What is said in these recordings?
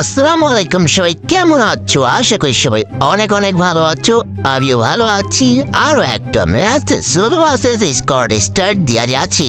আসসালামু আলাইকুম সবাই কেমন আছো? আশা করি সবাই অনেক অনেক ভালো আছো। আমিও ভালো আছি। আরও একটা ম্যাচ শুরু আছে স্কোয়াড স্টার্ট দিয়ে আছি।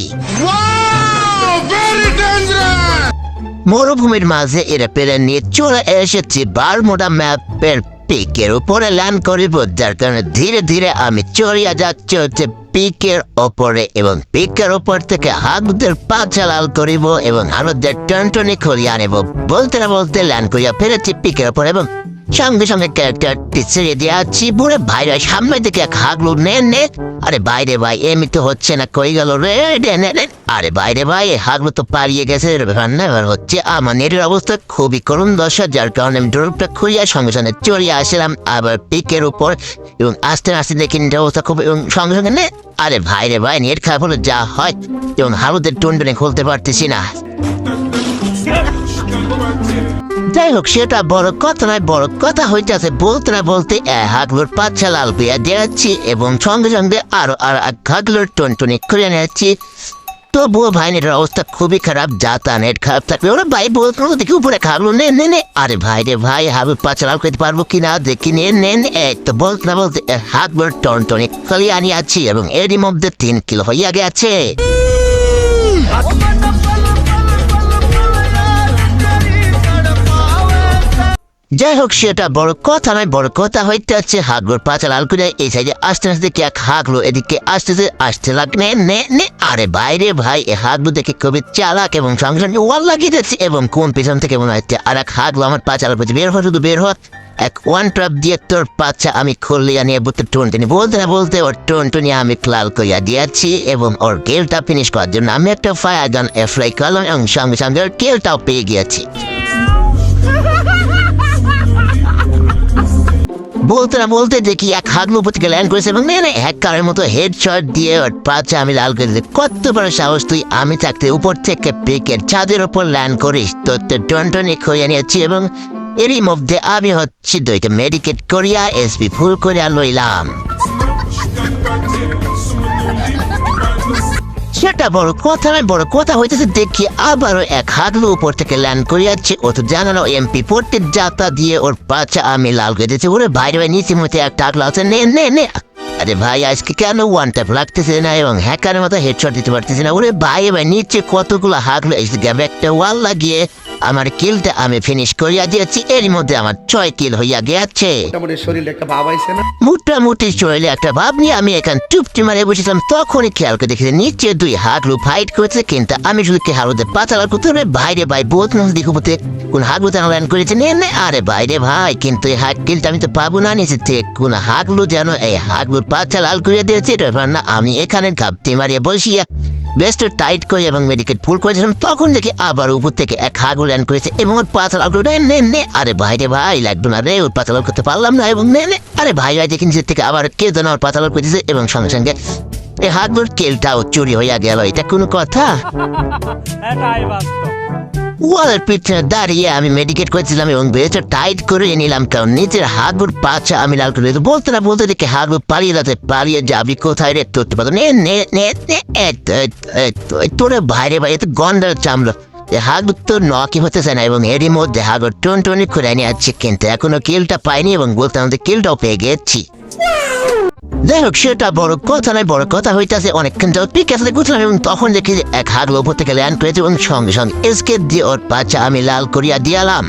মরুভূমির মাঝে এরা পেরে নিয়ে চলে এসেছি। বারমোডা ম্যাপের পিকের উপরে ল্যান্ড করিব যার কারণে ধীরে ধীরে আমি চড়িয়া যাচ্ছি হচ্ছে পিকের ওপরে এবং পিকের ওপর থেকে হাতদের পা চালাল করিব এবং হাগুদের টনটনি করিয়া আনিব। বলতে না বলতে ল্যান্ড করিয়া ফেলেছি পিকের ওপর এবং সঙ্গে সঙ্গে ক্যারেক্টারটি ছেড়ে দিয়ে আছি বুড়ে ভাইরা সামনে দিকে এক হাগলু নে নে। আরে বাইরে ভাই এমনি তো হচ্ছে না কই গেল রে? রে, নে, নে। আরে বাইরে ভাই, হাগলু তো পালিয়ে গেছে রান্না এবার হচ্ছে আমার নেটের অবস্থা খুবই করুণ দশা, যার কারণে আমি ড্রোপটা খুঁড়িয়া সঙ্গে সঙ্গে চড়িয়ে আসলাম, আবার পিকের উপর, এবং আস্তে আস্তে দেখি নেটের অবস্থা খুব, এবং সঙ্গে সঙ্গে নে, আরে ভাই রে ভাই, নেট খারাপ হলে যা হয়, এবং হালুদের টুনটুনে খুলতে পারতেছি না। যাই হোক, সেটা বড় কথা নয়, বড় কথা হইতেছে, বলতে না বলতে হাগলোর পাচ্ছা লাল পেয়া দিয়েছি এবং সঙ্গে সঙ্গে আরও আর হাগলোর টনটনি করে নিয়েছি তবুও ভাই নেটের অবস্থা খুবই খারাপ, যা তা নেট খারাপ থাকবে। ওরা ভাই বলতো দেখি উপরে খাবলো নে নে নে। আরে ভাই রে ভাই, হাবে পাচ্ছা চালাও করতে পারব কিনা? দেখি, নে নে এক তো বলতে না বলতে হাত বড় টন টনে খালি আনিয়াছি এবং এরই মধ্যে তিন কিলো হইয়া গেছে। যাই হোক সেটা বড় কথা নয়, বড় কথা হইতে হচ্ছে হাগলোর পাঁচা লাল করে এই সাইডে আস্তে আস্তে এক হাগলো, এদিকে আস্তে আস্তে আসতে লাগনে নে নে আরে বাইরে ভাই, এ হাগলো দেখে খুবই চালাক এবং সঙ্গে সঙ্গে ওয়াল লাগিয়ে দিচ্ছে এবং কোন পিছন থেকে মনে হচ্ছে আর এক হাগলো আমার পাঁচা লাল বের হওয়া, শুধু বের হওয়া। এক ওয়ান ট্রাপ দিয়ে তোর পাচ্ছা আমি খুললিয়া নিয়ে বুতে টুনটুনি, বলতে না বলতে ওর টুনটুনি আমি ক্লাল করিয়া দিয়েছি এবং ওর কেলটা ফিনিশ করার জন্য আমি একটা ফায়ার গান এফ্লাই করলাম এবং সঙ্গে সঙ্গে ওর কেলটাও পেয়ে গিয়েছি। বলতে না বলতে দেখি এক হাগলু উপর থেকে ল্যান্ড করেছে এবং নেনে এক কারের মতো হেড শট দিয়ে ওর পাঁচে আমি লাল করে দিতে কত বড় সাহস তুই আমি থাকতে উপর থেকে পিকের ছাদের ওপর ল্যান্ড করিস, তোর তো টনটনি খুঁজে নিয়েছি এবং এরই মধ্যে আমি হচ্ছি দইকে মেডিকেট করিয়া এসপি ফুল করিয়া লইলাম। সেটা বড় কথা নয়, বড় কথা হইতেছে দেখি আবারও এক হাগলু উপর থেকে ল্যান্ড করিয়াছে। ও তো জানানো এমপি পড়তে যাতা দিয়ে ওর পাচা আমি লাল করে দিয়েছে। ওরে বাইরে বাইরে নিচে মধ্যে এক টাকলা আছে। নে নে নে। আরে ভাই, আজকে কেন ওয়ান ট্যাপ লাগতেছে না এবং হ্যাকারের মতো হেডশট দিতে পারতেছে না? ওরে ভাই ভাই নিচে কতগুলো হাগলো এসে গ্যাবে একটা ওয়াল লাগিয়ে আমার কিলটা আমি ফিনিশ করিয়া দিয়েছি এর মধ্যে আমার ছয় কিল হইয়া গিয়াছে মোটামুটি শরীরে একটা ভাব আইছে না? মোটামুটি চলে একটা ভাব নিয়ে আমি এখান টুপটি মারে বসেছিলাম তখনই খেয়াল করে দেখেছি নিচে দুই হাগলু ফাইট করেছে কিন্তু আমি শুধু কে হাগলুতে পাতালার করতে হবে বাইরে ভাই বহুত মানুষ দেখব কোন হাগলু তেন ল্যান্ড করেছে নে নে আরে বাইরে ভাই কিন্তু এই হাগ কিলটা আমি তো পাবো না নিচে থেকে কোন হাগলু যেন এই হাগলুর পাতা লাল করে দিয়েছে এটা না আমি এখানে ঘাপটি মারিয়ে বসিয়া বেস্ট টাইট করে এবং মেডিকেট ফুল করেছিলাম, তখন দেখি আবার উপর থেকে এক হাগু ল্যান্ড করেছে এবং ওর পাতাল করে নে নে আরে ভাইরে ভাই, লাগবে না রে, ওর পাতাল করতে পারলাম না এবং নে নে, আরে ভাই ভাই, দেখি নিজের থেকে আবার কে যেন ওর পাতাল করেছে এবং সঙ্গে সঙ্গে এ হাগুর কেলটাও চুরি হইয়া গেল, এটা কোনো কথা? ওয়ালের পিছনে দাঁড়িয়ে আমি মেডিকেট করেছিলাম এবং বেড়েটা টাইট করে নিলাম, কারণ নিচের হাগুর পাচা আমি লাল করে বলতে না, বলতে দেখে হাগু পালিয়ে যাতে পালিয়ে যাবি কোথায় রে, তোর পাতো নে নে নে তোরে বাইরে বাইরে তো গন্ডার চামড়া। হাগুর তো নকি হতেছে না এবং এরই মধ্যে হাগুর টন টনি করে নিয়ে কিন্তু এখনও কিলটা পাইনি এবং বলতে আমাদের কিলটাও পেয়ে গেছি। যাই হোক সেটা বড় কথা নয়, বড় কথা হইতেছে, অনেকক্ষণ যাও পিক আসলে গুছলাম এবং তখন দেখি যে এক হাগলো উপর থেকে ল্যান্ড করেছে এবং সঙ্গে সঙ্গে এসকে দিয়ে ওর বাচ্চা আমি লাল করিয়া দিয়ালাম।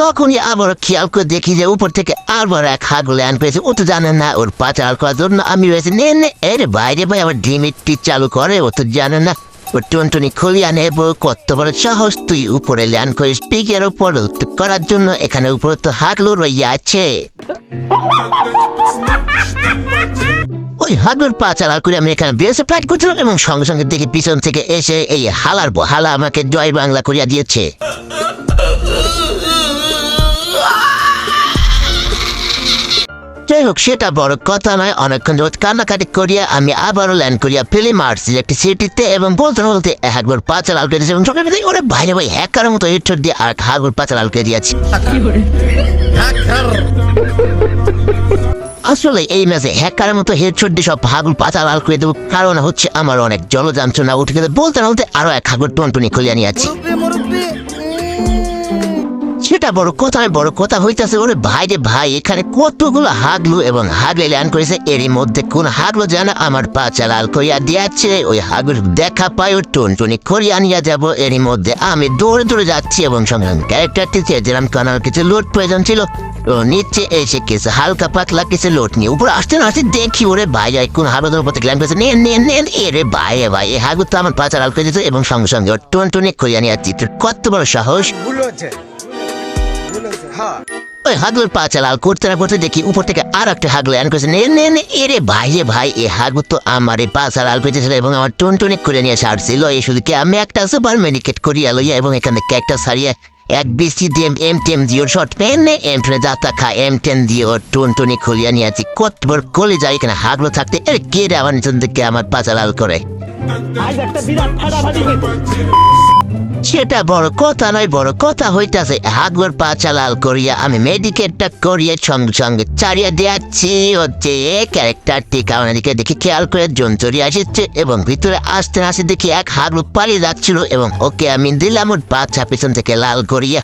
তখনই আবার খেয়াল করে দেখি যে উপর থেকে আবার এক হাগ ল্যান্ড পেয়েছে। ও তো জানে না, ওর পা চাল করার জন্য আমি রয়েছে। নে নে, এর বাইরে ভাই, আবার ডিমিটটি চালু করে, ও তো জানে না। ও টুনটুনি খুলিয়া নেব কত বড় সাহস, তুই উপরে ল্যান্ড করিস পিকের উপর করার জন্য এখানে উপরে তো হাগলো রইয়া আছে। ওই হাগলোর পা চালার করে আমি এখানে বেসে ফ্লাইট করছিলাম এবং সঙ্গে সঙ্গে দেখি পিছন থেকে এসে এই হালার হালা আমাকে জয় বাংলা করিয়া দিয়েছে। যাই হোক সেটা বড় কথা নয়। অনেকক্ষণ যাবত কান্নাকাটি করিয়া আমি আবারও ল্যান্ড করিয়া ফেলে মারছি একটি সিটিতে এবং বলতে বলতে একবার পাঁচা লাল কেটেছে এবং সকালে ওরে বাইরে ভাই হ্যাকার মতো হেডশট দিয়ে আর হাগর পাঁচা লাল করে দিয়েছি। আসলে এই ম্যাচে হ্যাকারের মতো হেডশট দিয়ে সব হাগুল পাতা লাল করে দেবো, কারণ হচ্ছে আমার অনেক জলযান্ত্রণা উঠে গেছে। বলতে না বলতে আরও এক হাগুর টনটনি খুলিয়া নিয়ে সেটা বড় কথা বড় কথা হইতেছে ওরে ভাই রে ভাই, এখানে কতগুলো হাগলু এবং হাগলে ল্যান্ড করেছে, এরই মধ্যে কোন হাগলো যেন আমার পা চালাল করিয়া দিয়াছে, ওই হাগুর দেখা পাই ও টুনটুনি করিয়া নিয়ে যাব, এরই মধ্যে আমি দৌড়ে দৌড়ে যাচ্ছি এবং সঙ্গে ক্যারেক্টারটি চেয়েছিলাম কারণ কিছু লোড প্রয়োজন ছিল, ও নিচে এসে কিছু হালকা পাতলা কিছু লোড নিয়ে উপরে আসতে না আসতে দেখি, ওরে ভাই ভাই কোন হাগুদের উপর থেকে ল্যান্ড করেছে নেন নেন নেন এরে ভাই, এ ভাই এই হাগুর তো আমার পা চালাল করে দিতে এবং সঙ্গে সঙ্গে ওর টুনটুনি করিয়া নিয়ে কত বড় সাহস। ওই হাগলুর পা চালাল করতে না করতে দেখি উপর থেকে আর একটা হাগলো অ্যান করেছে। নে নে নে এরে ভাই রে ভাই এ হাগু তো আমার এই পা চালাল পেতেছিল এবং আমার টুনটুনি করে নিয়ে সারছিল এই শুধু কি আমি একটা সুপার মেডিকেট করিয়া লইয়া এবং এখান থেকে একটা সারিয়ে এক বিসি দিয়ে এম টেম দিয়ে শর্ট পেন এম টেনে যাত্রা খা এম টেন দিয়ে ওর টুনটুনি খুলিয়া নিয়ে আছি কত বড় কলে যায় এখানে হাগলো থাকতে এর কে রে আমার নিচন থেকে আমার পা চালাল করে? আজ একটা বিরাট ফাটাফাটি সেটা বড় কথা নয়, বড় কথা হইতাছে। হাগর পা চালাল করিয়া আমি মেডিকেটটা করিয়ে সঙ্গে সঙ্গে চারিয়া দিয়াচ্ছি। হচ্ছে ক্যারেক্টারটি কারণ এদিকে দেখি খেয়াল করে জন্তুরি আসছে এবং ভিতরে আসতে আসতে দেখি এক হাগলু পালিয়ে যাচ্ছিল এবং ওকে আমি দিলাম ওর পা পিছন থেকে লাল করিয়া।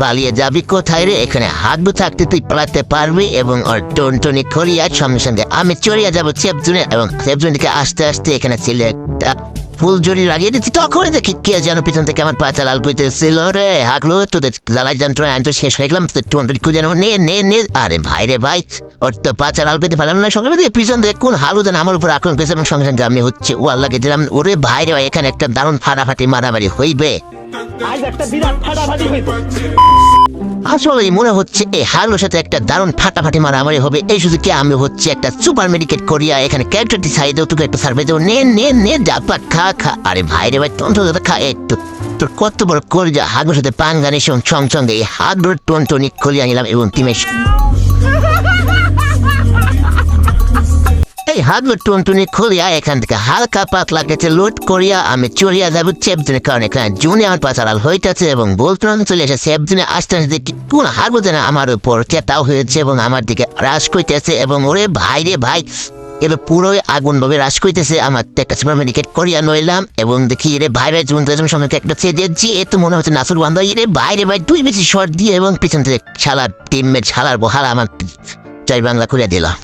পালিয়ে যাবি কোথায় রে? এখানে হাগলু থাকতে তুই পালাতে পারবি এবং ওর টনটনি করিয়া সঙ্গে সঙ্গে আমি চড়িয়া যাব সেফজুনে এবং সেফজুন দিকে আস্তে আস্তে এখানে ছিল একটা ফুল জড়ি লাগিয়ে দিচ্ছি তখন দেখি কে যেন পিছন থেকে আমার পাচা লাল করতেছিল রে। হাগলো তোদের জ্বালাই যন্ত্রণা আমি তো শেষ হয়ে গেলাম টুয়েন্টি খুঁজে নেব নে নে নে, আরে ভাই রে ভাই, ওর তো পাচা লাল পেতে পারলাম না। সঙ্গে পিছন থেকে কোন হালু যেন আমার উপর আক্রমণ করেছে এবং সঙ্গে সঙ্গে আমি হচ্ছে ও আল্লাহকে দিলাম, ওরে ভাই রে ভাই, এখানে একটা দারুণ ফাটাফাটি মারামারি হইবে। আজ একটা বিরাট ফাটাফাটি হইতো আসলে মনে হচ্ছে এই হারলোর সাথে একটা দারুণ ফাটাফাটি মারামারি হবে। এই কি আমি হচ্ছে একটা সুপার মেডিকেট করিয়া, এখানে ক্যারেক্টারটি সাইডেও তোকে একটা সার্ভে দেবো। নে নে নে, যা পা খা খা। আরে ভাই রে ভাই, তন্ত্র দাদা, খা একটু তোর কত বড় করিয়া যা হাগলোর সাথে পান গানের সঙ্গে সঙ্গে এই হাগলোর টনটনি খুলিয়া নিলাম এবং টিমের এই হাগলো টুনটুনি খুলিয়া এখান থেকে হালকা পাতলা কেটে লোড করিয়া আমি চড়িয়া যাব চেপদিনের কারণে। এখানে জুনে আমার পাচারাল হইতেছে এবং বলতে চলে এসে সেপদিনে আসতে আসতে কোন হাগলো যেন আমার উপর চেতাও হয়েছে এবং আমার দিকে রাস করতেছে এবং ওরে ভাই রে ভাই, এবার পুরোই আগুন ভাবে রাস করতেছে আমার একটা সুপার মেডিকেট করিয়া নইলাম এবং দেখি রে ভাই ভাই জুন তেজন একটা চেয়ে দিয়েছি, এ তো মনে হচ্ছে নাসুর বান্ধব রে ভাই রে ভাই, দুই বেশি শর্ট দিয়ে এবং পিছন থেকে ছালার টিমমেট ছালার বহাল আমার চাই বাংলা খুলে দিলাম